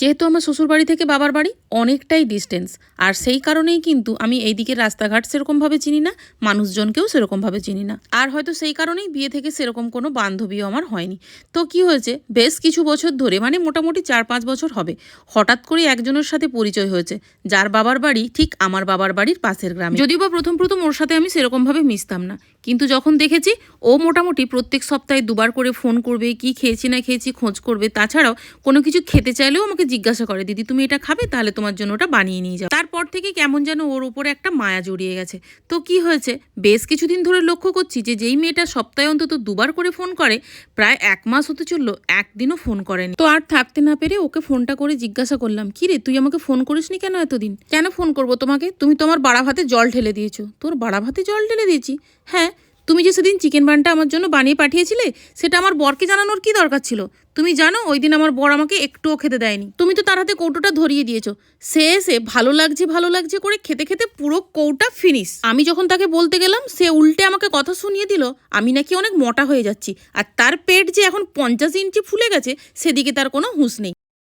যেহেতু আমার শ্বশুরবাড়ি থেকে বাবার বাড়ি অনেকটাই ডিস্টেন্স আর সেই কারণেই কিন্তু আমি এই দিকের রাস্তাঘাট সেরকমভাবে চিনি না, মানুষজনকেও সেরকমভাবে চিনি না। আর হয়তো সেই কারণেই বিয়ে থেকে সেরকম কোনো বান্ধবীও আমার হয়নি। তো কি হয়েছে, বেশ কিছু বছর ধরে মানে মোটামুটি চার পাঁচ বছর হবে, হঠাৎ করে একজনের সাথে পরিচয় হয়েছে, যার বাবার বাড়ি ঠিক আমার বাবার বাড়ির পাশের গ্রামে। যদিও বা প্রথম প্রথম ওর সাথে আমি সেরকমভাবে মিশতাম না, কিন্তু যখন দেখেছি ও মোটামুটি প্রত্যেক সপ্তাহে দুবার করে ফোন করবে, কি খেয়েছি না খেয়েছি খোঁজ করবে, তাছাড়াও কোনো কিছু খেতে চাইলেও আমাকে জিজ্ঞাসা করে, দিদি, তুমি এটা খাবে? তাহলে তোমার জন্য ওটা বানিয়ে নিয়ে যাও। তারপর থেকে কেমন যেন ওর উপরে একটা মায়া জড়িয়ে গেছে। তো কি হয়েছে? বেশ কিছুদিন ধরে লক্ষ্য করছি যে, যেই মেয়েটা সপ্তাহে অন্তত দুবার করে ফোন করে, প্রায় এক মাস হতে চলল, একদিনও ফোন করেনি। তো আর থাকতে না পেরে ওকে ফোনটা করে জিজ্ঞাসা করলাম, কি রে, তুই আমাকে ফোন করিসনি কেন এতদিন? কেন ফোন করব তোমাকে? তুমি তোমার বাড়া ভাতে জল ঢেলে দিয়েছ। তোর বাড়া ভাতে জল ঢেলে দিয়েছি? হ্যাঁ তুমি যে সেদিন চিকেন বানটা আমার জন্য বানিয়ে পাঠিয়েছিলে, সেটা আমার বরকে জানানোর কি দরকার ছিল? তুমি জানো, ওই দিন আমার বর আমাকে একটুও খেতে দেয়নি। তুমি তো তার হাতে কৌটোটা ধরিয়ে দিয়েছ। সে এসে ভালো লাগছে ভালো লাগছে করে খেতে খেতে পুরো কৌটা ফিনিশ আমি যখন তাকে বলতে গেলাম, সে উল্টে আমাকে কথা শুনিয়ে দিল, আমি নাকি অনেক মোটা হয়ে যাচ্ছি। আর তার পেট যে এখন পঞ্চাশ ইঞ্চি ফুলে গেছে, সেদিকে তার কোনো হুঁশ নেই।